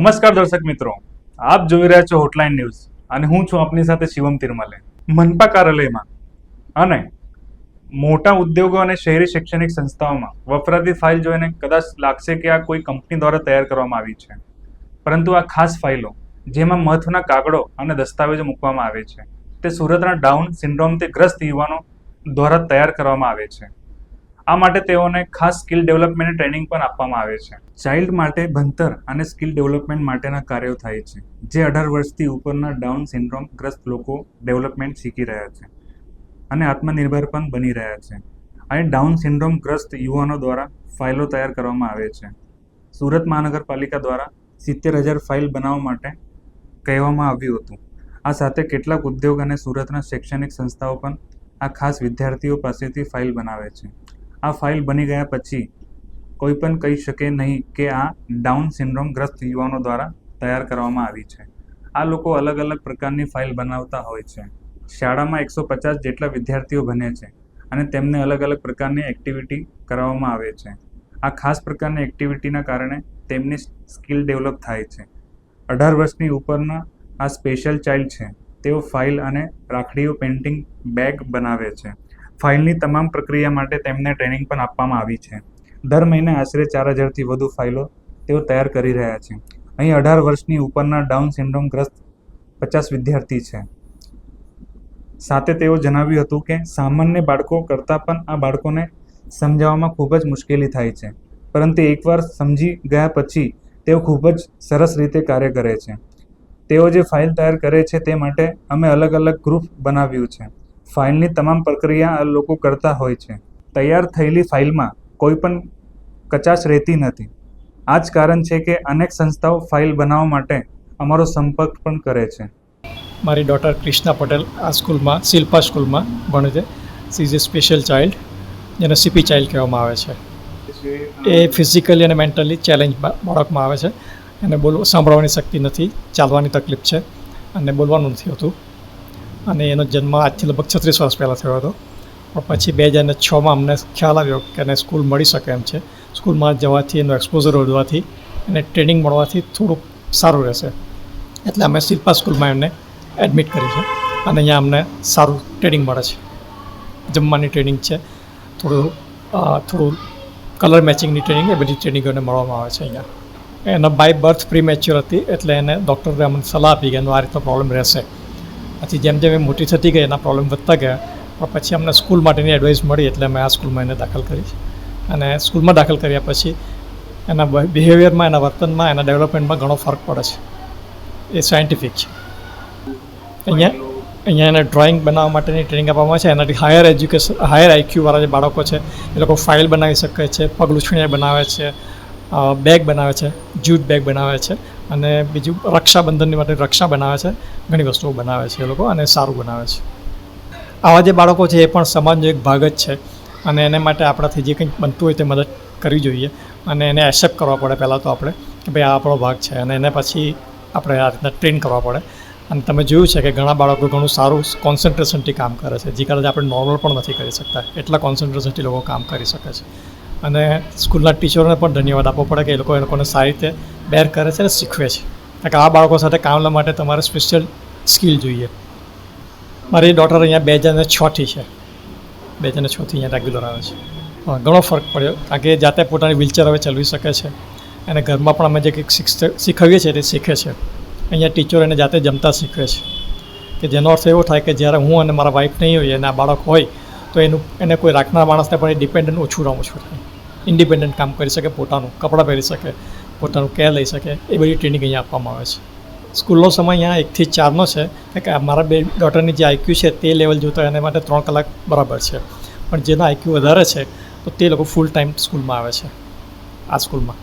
નમસ્કાર દર્શક મિત્રો. આપ જોઈ રહ્યા છો હોટલાઇન ન્યૂઝ અને હું છું આપની સાથે શિવમ તિરમલે. મનપા કાર્યાલયમાં અને મોટા ઉદ્યોગો અને શહેરી શૈક્ષણિક સંસ્થાઓમાં વપરાતી ફાઇલ જોઈને કદાચ લાગશે કે આ કોઈ કંપની દ્વારા તૈયાર કરવામાં આવી છે. પરંતુ આ ખાસ ફાઇલો જેમાં મહત્વના કાગળો અને દસ્તાવેજો મૂકવામાં આવે છે, તે સુરતના ડાઉન સિન્ડ્રોમથી ગ્રસ્ત યુવાનો દ્વારા તૈયાર કરવામાં આવે છે. આ માટે તેઓને ખાસ સ્કિલ ડેવલપમેન્ટ ટ્રેનિંગ પણ આપવામાં આવે છે. ચાઇલ્ડ માટે ભણતર અને સ્કિલ ડેવલપમેન્ટ માટેના કાર્યો થાય છે, જે અઢાર વર્ષથી ઉપરના ડાઉન સિન્ડ્રોમ ગ્રસ્ત લોકો ડેવલપમેન્ટ શીખી રહ્યા છે અને આત્મનિર્ભર પણ બની રહ્યા છે. અને ડાઉન સિન્ડ્રોમ ગ્રસ્ત યુવાનો દ્વારા ફાઇલો તૈયાર કરવામાં આવે છે. સુરત મહાનગરપાલિકા દ્વારા સિત્તેર હજાર ફાઇલ બનાવવા માટે કહેવામાં આવ્યું હતું. આ સાથે કેટલાક ઉદ્યોગ અને સુરતના શૈક્ષણિક સંસ્થાઓ પણ આ ખાસ વિદ્યાર્થીઓ પાસેથી ફાઇલ બનાવે છે. આ ફાઇલ બની ગયા પછી કોઈ પણ કહી શકે નહીં કે આ ડાઉન સિન્ડ્રોમ ગ્રસ્ત યુવાનો દ્વારા તૈયાર કરવામાં આવી છે. આ લોકો અલગ અલગ પ્રકારની ફાઇલ બનાવતા હોય છે. શાળામાં એકસો પચાસ જેટલા વિદ્યાર્થીઓ ભણે છે અને તેમને અલગ અલગ પ્રકારની એક્ટિવિટી કરાવવામાં આવે છે. આ ખાસ પ્રકારની એક્ટિવિટીના કારણે તેમની સ્કિલ ડેવલપ થાય છે. અઢાર વર્ષની ઉપરના આ સ્પેશિયલ ચાઇલ્ડ છે. તેઓ ફાઇલ અને રાખડીઓ પેઇન્ટિંગ બેગ બનાવે છે. ફાઇલની તમામ પ્રક્રિયા માટે તેમને ટ્રેનિંગ પણ આપવામાં આવી છે. દર મહિને આશરે ચાર હજારથી વધુ ફાઇલો તેઓ તૈયાર કરી રહ્યા છે. અહીં અઢાર વર્ષની ઉપરના ડાઉન સિન્ડ્રોમ ગ્રસ્ત પચાસ વિદ્યાર્થી છે. સાથે તેઓ જણાવ્યું હતું કે, સામાન્ય બાળકો કરતાં પણ આ બાળકોને સમજાવવામાં ખૂબ જ મુશ્કેલી થાય છે, પરંતુ એકવાર સમજી ગયા પછી તેઓ ખૂબ જ સરસ રીતે કાર્ય કરે છે. તેઓ જે ફાઇલ તૈયાર કરે છે તે માટે અમે અલગ અલગ ગ્રુપ બનાવ્યું છે. ફાઇલની તમામ પ્રક્રિયા આ લોકો કરતા હોય છે. તૈયાર થયેલી ફાઇલમાં કોઈ પણ કચાશ રહેતી નથી. આ જ કારણ છે કે અનેક સંસ્થાઓ ફાઇલ બનાવવા માટે અમારો સંપર્ક પણ કરે છે. મારી ડોટર ક્રિષ્ના પટેલ આ સ્કૂલમાં, શિલ્પા સ્કૂલમાં ભણે છે. She is a special child જેને સીપી ચાઇલ્ડ કહેવામાં આવે છે. એ ફિઝિકલી અને મેન્ટલી ચેલેન્જ બાળકમાં આવે છે. એને બોલવા, સાંભળવાની શક્તિ નથી, ચાલવાની તકલીફ છે. અને બોલવાનું નથી હોતું. અને એનો જન્મ આજથી લગભગ છત્રીસ વર્ષ પહેલાં થયો હતો. પણ પછી બે હજાર ને છમાં અમને ખ્યાલ આવ્યો કે એને સ્કૂલ મળી શકે એમ છે. સ્કૂલમાં જવાથી એનું એક્સપોઝર વધવાથી એને ટ્રેનિંગ મળવાથી થોડુંક સારું રહેશે. એટલે અમે શિલ્પા સ્કૂલમાં એમને એડમિટ કરી છે અને અહીંયા અમને સારું ટ્રેનિંગ મળે છે. જમવાની ટ્રેનિંગ છે. થોડું થોડું કલર મેચિંગની ટ્રેનિંગ એ બધી ટ્રેનિંગોને મળવામાં આવે છે અહીંયા. એના બાય બર્થ પ્રી મેચ્યોર હતી એટલે એને ડૉક્ટરે અમને સલાહ આપી કે એનો આ રીતનો પ્રોબ્લેમ રહેશે. પછી જેમ જેમ એ મોટી થતી ગઈ, એના પ્રોબ્લેમ વધતા ગયા. પણ પછી અમને સ્કૂલ માટેની એડવાઇસ મળી એટલે અમે આ સ્કૂલમાં એને દાખલ કરી. અને સ્કૂલમાં દાખલ કર્યા પછી એના બિહેવિયરમાં એના વર્તનમાં, એના ડેવલપમેન્ટમાં ઘણો ફરક પડે છે. એ સાયન્ટિફિક છે. અહીંયા અહીંયા એને ડ્રોઈંગ બનાવવા માટેની ટ્રેનિંગ આપવામાં આવે છે. એનાથી હાયર એજ્યુકેશન હાયર આઈક્યુવાળા જે બાળકો છે, એ લોકો ફાઇલ બનાવી શકે છે પગલુછણીયા બનાવે છે બેગ બનાવે છે જૂટ બેગ બનાવે છે. અને બીજું રક્ષાબંધનની માટે રક્ષા બનાવે છે, ઘણી વસ્તુઓ બનાવે છે એ લોકો અને સારું બનાવે છે. આવા જે બાળકો છે એ પણ સમાજનો એક ભાગ જ છે અને એને માટે આપણાથી જે કંઈક બનતું હોય તે મદદ કરવી જોઈએ અને એને એક્સેપ્ટ કરવા પડે પહેલાં તો આપણે કે ભાઈ આ આપણો ભાગ છે અને એને પછી આપણે આ રીતના ટ્રેન કરવા પડે. અને તમે જોયું છે કે ઘણા બાળકો ઘણું સારું કોન્સન્ટ્રેશનથી કામ કરે છે, જે કદાચ આપણે નોર્મલ પણ નથી કરી શકતા, એટલા કોન્સન્ટ્રેશનથી લોકો કામ કરી શકે છે. અને સ્કૂલના ટીચરોને પણ ધન્યવાદ આપવો પડે કે એ લોકો એ લોકોને સારી રીતે બેર કરે છે અને શીખવે છે. કારણ કે આ બાળકો સાથે કામ લેવા માટે તમારે સ્પેશિયલ સ્કિલ જોઈએ. મારી ડોટર અહીંયા બે હજાર છથી છે. બે હજાર છથી અહીંયા રેગ્યુલર આવે છે. ઘણો ફરક પડ્યો. કારણ કે જાતે પોતાની વ્હીલચેર હવે ચલાવી શકે છે. અને ઘરમાં પણ અમે જે કંઈક શીખ, શીખવીએ છીએ તે શીખે છે. અહીંયા ટીચર એને જાતે જમતા શીખવે છે. કે જેનો અર્થ એવો થાય કે જ્યારે હું અને મારા વાઈફ નહીં હોઈએ અને આ બાળક હોય, તો એનું, એને કોઈ રાખનાર માણસને પણ એ ડિપેન્ડન્ટ ઓછું રહું ઓછું થાય ઇન્ડિપેન્ડન્ટ કામ કરી શકે, પોતાનું, કપડાં પહેરી શકે. પોતાનું કેર લઈ શકે એ બધી ટ્રેનિંગ અહીંયા આપવામાં આવે છે સ્કૂલનો સમય અહીંયા એકથી ચારનો છે કારણ કે મારા બે ડોટરની જે આઈક્યુ છે તે લેવલ જોતા એને માટે ત્રણ કલાક બરાબર છે પણ જેના આઈક્યુ વધારે છે તો તે લોકો ફૂલ ટાઈમ સ્કૂલમાં આવે છે આ સ્કૂલમાં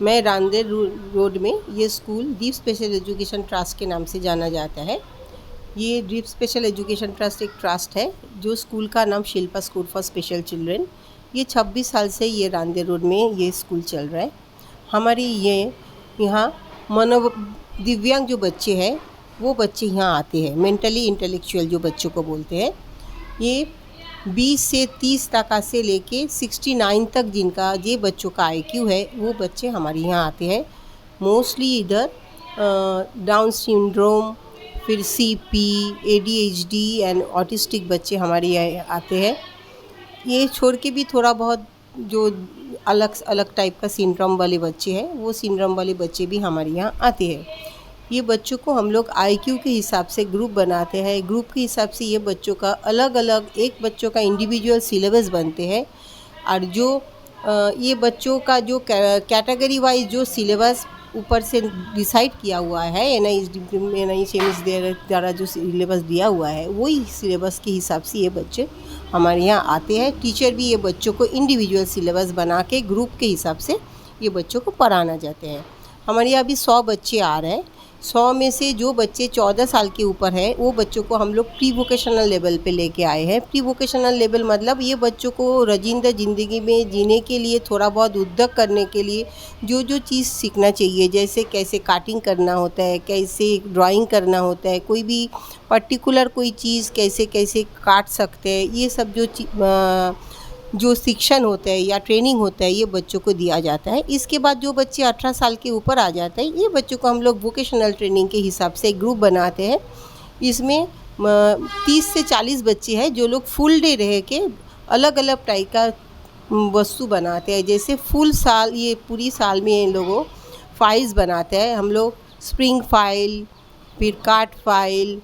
मैं रांदेर रो- रोड में ये school deep special education trust के नाम से जाना जाता है ये डीप स्पेशल एजुकेशन ट्रस्ट एक ट्रस्ट है जो स्कूल का नाम Shilpa school for special children ये 26 साल से ये रांदेर रोड में ये स्कूल चल रहा है हमारी ये यहाँ मनो दिव्यांग जो बच्चे हैं, वो बच्चे यहाँ आते हैं मेंटली इंटेलेक्चुअल जो बच्चों को बोलते हैं। ये 20 से 30 तक से लेके 69 तक जिनका ये बच्चों का आईक्यू है, वो बच्चे हमारे यहाँ आते हैं। मोस्टली इधर डाउन सिंड्रोम फिर C P A D H D and autistic बच्चे हमारे यहाँ आते हैं। ये छोड़ के भी थोड़ा बहुत जो अलग अलग टाइप का सिंड्रोम वाले बच्चे हैं, वो सिंड्रोम वाले बच्चे भी हमारे यहाँ आते हैं। ये बच्चों को हम लोग आईक्यू के हिसाब से ग्रुप बनाते हैं। ग्रुप के हिसाब से ये बच्चों का अलग अलग, एक बच्चों का इंडिविजुअल सिलेबस बनते हैं। और जो ये बच्चों का जो कैटेगरी वाइज जो सिलेबस ऊपर से डिसाइड किया हुआ है एन आई एन आई द्वारा जो सिलेबस दिया हुआ है, वही सिलेबस के हिसाब से ये बच्चे हमारे यहाँ आते हैं टीचर भी ये बच्चों को इंडिविजुअल सिलेबस बना के ग्रुप के हिसाब से ये बच्चों को पढ़ाना जाते हैं हमारे यहाँ अभी सौ बच्चे आ रहे हैं सौ में से जो बच्चे चौदह साल के ऊपर हैं, वो बच्चों को हम लोग प्री वोकेशनल लेवल पे लेके आए हैं। प्री वोकेशनल लेवल मतलब ये बच्चों को रजिंदा ज़िंदगी में जीने के लिए, थोड़ा बहुत उद्योग करने के लिए जो जो चीज़ सीखना चाहिए, जैसे कैसे काटिंग करना होता है, कैसे ड्राइंग करना होता है, कोई भी पर्टिकुलर कोई चीज़ कैसे कैसे काट सकते हैं, ये सब जो जो शिक्षण होता है या ट्रेनिंग होता है, ये बच्चों को दिया जाता है। इसके बाद जो बच्चे अठारह साल के ऊपर आ जाते हैं, ये बच्चों को हम लोग वोकेशनल ट्रेनिंग के हिसाब से एक ग्रुप बनाते हैं। इसमें तीस से चालीस बच्चे हैं जो लोग फुल डे रह के अलग अलग टाइप का वस्तु बनाते हैं। जैसे फुल साल, ये पूरी साल में इन लोगों फाइल्स बनाते हैं। हम लोग स्प्रिंग फ़ाइल फिर काट file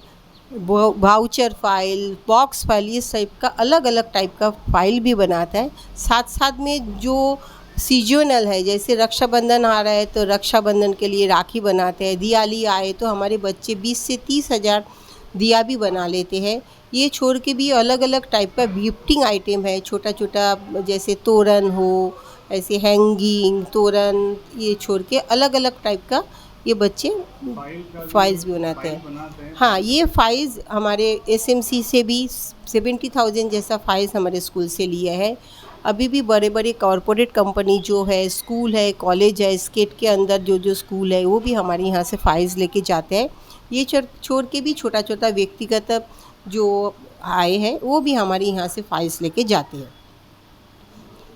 voucher file box file ये टाइप का अलग अलग टाइप का फ़ाइल भी बनाता है। साथ साथ में जो सीजनल है, जैसे रक्षाबंधन आ रहा है तो रक्षाबंधन के लिए राखी बनाते हैं। दिवाली आए तो हमारे बच्चे बीस से तीस हज़ार दिया भी बना लेते हैं। ये छोड़ के भी अलग अलग टाइप का गिफ्टिंग आइटम है। छोटा छोटा जैसे तोरण हो, ऐसे हैंगिंग तोरण, ये छोड़ के अलग अलग टाइप का ये बच्चे फाइल्स भी बनाते हैं। हाँ ये फाइल्स हमारे एसएमसी से भी सेवेंटी थाउज़ेंड जैसा फाइल्स हमारे स्कूल से लिया है। अभी भी बड़े बड़े कॉरपोरेट कंपनी जो है स्कूल है कॉलेज है स्टेट के अंदर जो जो स्कूल है, वो भी हमारे यहाँ से फाइल्स लेके जाते हैं। ये छोड़ के भी छोटा छोटा व्यक्तिगत जो आए हैं, वो भी हमारे यहाँ से फाइल्स लेके जाते हैं।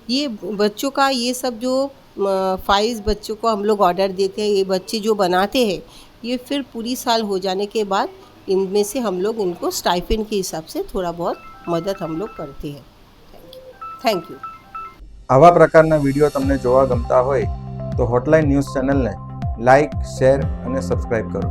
ये बच्चों का ये सब जो फाइल्स बच्चों को हम लोग ऑर्डर देते हैं ये बच्चे जो बनाते हैं ये फिर पूरी साल हो जाने के बाद इनमें से हम लोग इनको स्टाइफिन के हिसाब से थोड़ा बहुत मदद हम लोग करते हैं થેન્ક યુ આવા પ્રકારના વિડીયો તમને જોવા ગમતા હોય તો હોટલાઇન ન્યૂઝ ચેનલને લાઇક શેર અને સબસ્ક્રાઇબ કરો